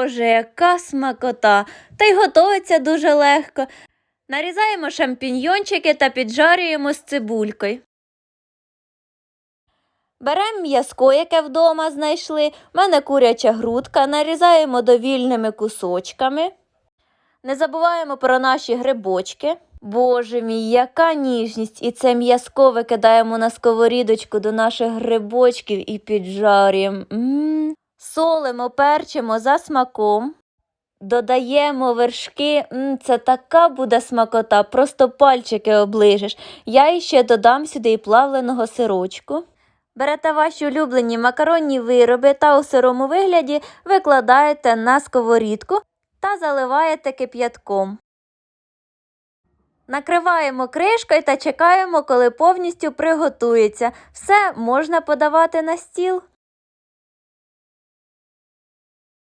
Боже, яка смакота! Та й готується дуже легко. Нарізаємо шампіньйончики та піджарюємо з цибулькою. Беремо м'язко, яке вдома знайшли. У мене куряча грудка, нарізаємо довільними кусочками. Не забуваємо про наші грибочки. Боже мій, яка ніжність! І це м'язко викидаємо на сковорідочку до наших грибочків і піджарюємо. Солимо, перчимо за смаком. Додаємо вершки, М, це така буде смакота, просто пальчики оближеш. Я іще додам сюди і плавленого сирочку. Берете ваші улюблені макаронні вироби та у сирому вигляді викладаєте на сковорідку та заливаєте кип'ятком. Накриваємо кришкою та чекаємо, коли повністю приготується. Все можна подавати на стіл.